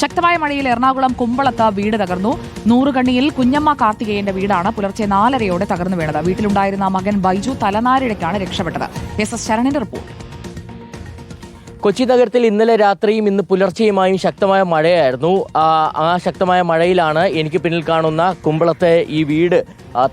ശക്തമായ മഴയിൽ എറണാകുളം കുമ്പളത്ത് വീട് തകർന്നു. നൂറുകണ്ണിയിൽ കുഞ്ഞമ്മ കാർത്തികേയന്റെ വീടാണ് പുലർച്ചെ നാലരയോടെ തകർന്നു വീണത്. വീട്ടിലുണ്ടായിരുന്ന മകൻ ബൈജു തലനാരിഴയ്ക്കാണ് രക്ഷപ്പെട്ടത്. എസ് എസ് ശരണിന്റെ റിപ്പോർട്ട്. കൊച്ചി നഗരത്തിൽ ഇന്നലെ രാത്രിയും ഇന്ന് പുലർച്ചെയുമായും ശക്തമായ മഴയായിരുന്നു. ആ ശക്തമായ മഴയിലാണ് എനിക്ക് പിന്നിൽ കാണുന്ന കുമ്പളത്തെ ഈ വീട്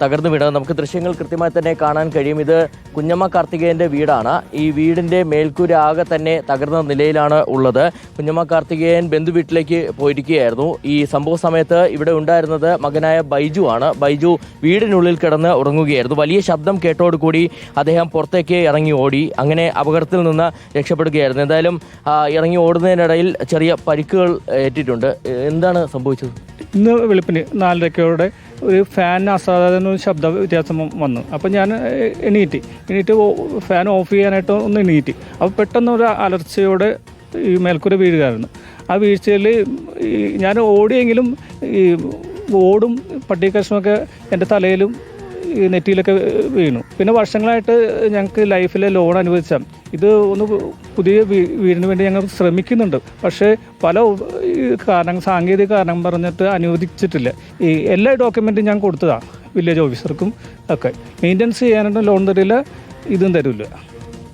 തകർന്നു വീണത് നമുക്ക് ദൃശ്യങ്ങൾ കൃത്യമായി തന്നെ കാണാൻ കഴിയും. ഇത് കുഞ്ഞമ്മ കാർത്തികേയന്റെ വീടാണ്. ഈ വീടിന്റെ മേൽക്കൂര ആകെ തന്നെ തകർന്ന നിലയിലാണ് ഉള്ളത്. കുഞ്ഞമ്മ കാർത്തികേയൻ ബന്ധു വീട്ടിലേക്ക് പോയിരിക്കുകയായിരുന്നു. ഈ സംഭവ സമയത്ത് ഇവിടെ ഉണ്ടായിരുന്നത് മകനായ ബൈജു ആണ്. ബൈജു വീടിനുള്ളിൽ കിടന്ന് ഉറങ്ങുകയായിരുന്നു. വലിയ ശബ്ദം കേട്ടോടുകൂടി അദ്ദേഹം പുറത്തേക്ക് ഇറങ്ങി ഓടി. അങ്ങനെ അപകടത്തിൽ നിന്ന് രക്ഷപ്പെടുകയായിരുന്നു. എന്തായാലും ഇറങ്ങി ഓടുന്നതിനിടയിൽ ചെറിയ പരിക്കുകൾ ഏറ്റിട്ടുണ്ട്. എന്താണ് സംഭവിച്ചത്? ഇന്ന് വെളുപ്പിന് നാലരക്കോടെ ഒരു ഫാനിന് അസാധാരണ ഒരു ശബ്ദ വ്യത്യാസം വന്നു. അപ്പോൾ ഞാൻ എണീറ്റ്. എണീറ്റ് ഫാൻ ഓഫ് ചെയ്യാനായിട്ട് ഒന്ന് എണീറ്റ്. അപ്പോൾ പെട്ടെന്ന് ഒരു അലർച്ചയോടെ ഈ മേൽക്കൂര വീഴുകയായിരുന്നു. ആ വീഴ്ചയിൽ ഞാൻ ഓടിയെങ്കിലും ഈ ഓടും പട്ടി കഷ്ണമൊക്കെ എന്റെ തലയിലും നെറ്റിയിലൊക്കെ വീണു. പിന്നെ വർഷങ്ങളായിട്ട് ഞങ്ങൾക്ക് ലൈഫിലെ ലോൺ അനുവദിച്ച ഇത് ഒന്ന് പുതിയ വീടിന് വേണ്ടി ഞങ്ങൾ ശ്രമിക്കുന്നുണ്ട്. പക്ഷേ പല കാരണം സാങ്കേതിക കാരണം പറഞ്ഞിട്ട് അനുവദിച്ചിട്ടില്ല. ഈ എല്ലാ ഡോക്യുമെന്റും ഞാൻ കൊടുത്തതാണ് വില്ലേജ് ഓഫീസർക്കും ഒക്കെ. മെയിന്റനൻസ് ചെയ്യാനായിട്ട് ലോൺ തരില്ല ഇതും തരില്ല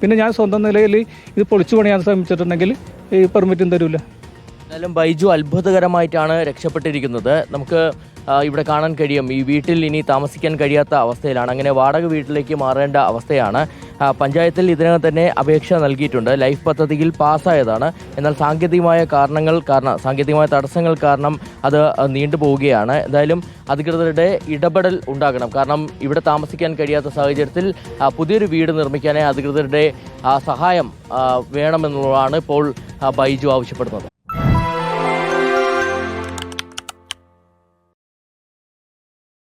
പിന്നെ ഞാൻ സ്വന്തം നിലയിൽ ഇത് പൊളിച്ചു പണിയാൻ ശ്രമിച്ചിട്ടുണ്ടെങ്കിൽ ഈ പെർമിറ്റും തരില്ല എന്തായാലും ബൈജു അത്ഭുതകരമായിട്ടാണ് രക്ഷപ്പെട്ടിരിക്കുന്നത്. നമുക്ക് ഇവിടെ കാണാൻ കഴിയും. ഈ വീട്ടിൽ ഇനി താമസിക്കാൻ കഴിയാത്ത അവസ്ഥയിലാണ്. അങ്ങനെ വാടക വീട്ടിലേക്ക് മാറേണ്ട അവസ്ഥയാണ്. പഞ്ചായത്തിൽ ഇതിനകം തന്നെ അപേക്ഷ നൽകിയിട്ടുണ്ട്. ലൈഫ് പദ്ധതിയിൽ പാസ്സായതാണ്. എന്നാൽ സാങ്കേതികമായ കാരണങ്ങൾ കാരണം സാങ്കേതികമായ തടസ്സങ്ങൾ കാരണം അത് നീണ്ടുപോവുകയാണ്. എന്തായാലും അധികൃതരുടെ ഇടപെടൽ ഉണ്ടാകണം. കാരണം ഇവിടെ താമസിക്കാൻ കഴിയാത്ത സാഹചര്യത്തിൽ പുതിയൊരു വീട് നിർമ്മിക്കാനായി അധികൃതരുടെ സഹായം വേണമെന്നുള്ളതാണ് ഇപ്പോൾ ബൈജു ആവശ്യപ്പെടുന്നത്.